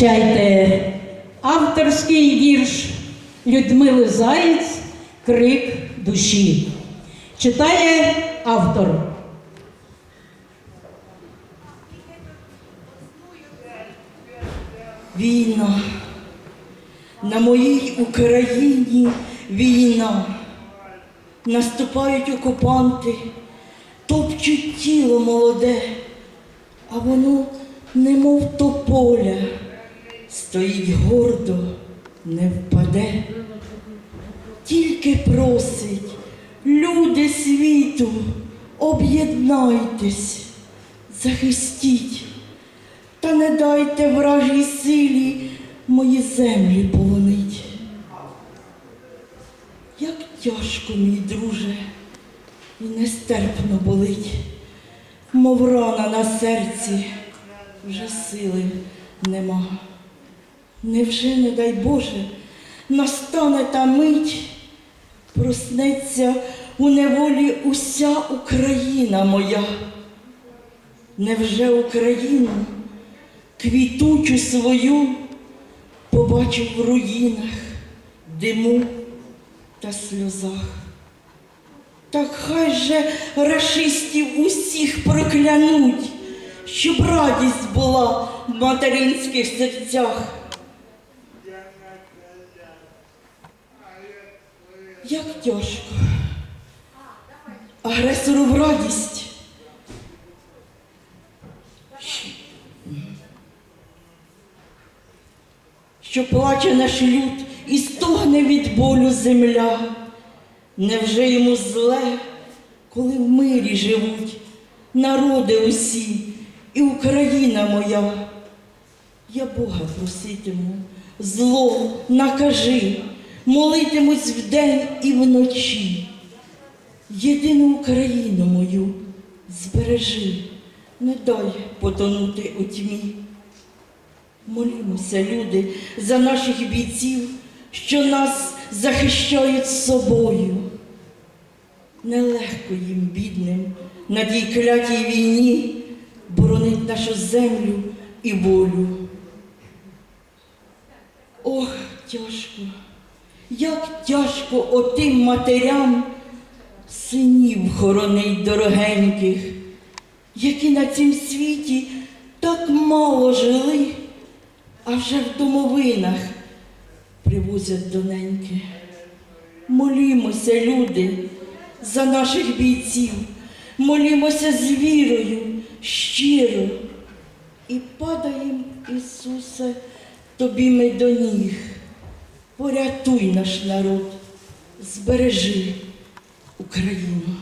Чайте авторський вірш Людмили Заєць Крик душі. Читає автор. Війна. На моїй Україні війна. Наступають окупанти, топчуть тіло молоде, а воно, немов тополя, стоїть гордо, не впаде. Тільки просить, люди світу, об'єднайтесь, захистіть. Та не дайте вражій силі мої землі полонить. Як тяжко, мій друже, і нестерпно болить, мов рана на серці, вже сили нема. Невже, не дай Боже, настане та мить, проснеться у неволі уся Україна моя. Невже Україну? квітучу свою побачив в руїнах, диму та сльозах. Так хай же рашистів усіх проклянуть, щоб радість була в материнських серцях. Як тяжко. Агресору в радість. що плаче наш люд і стогне від болю земля. Невже йому зле, коли в мирі живуть народи усі і Україна моя? Я Бога проситиму, зло накажи, молитимусь вдень і вночі. Єдину Україну мою збережи, не дай потонути у тьмі. Молімося, люди, за наших бійців, що нас захищають собою. Нелегко їм, бідним, на тій клятій війні боронить нашу землю і волю. Ох, тяжко, як тяжко отим матерям синів хоронить дорогеньких, які на цім світі так мало жили а вже в домовинах привозять доненьки. Молімося, люди, за наших бійців, молімося з вірою, щиро. І падаєм, Ісусе, тобі ми до ніг. Порятуй наш народ, збережи Україну.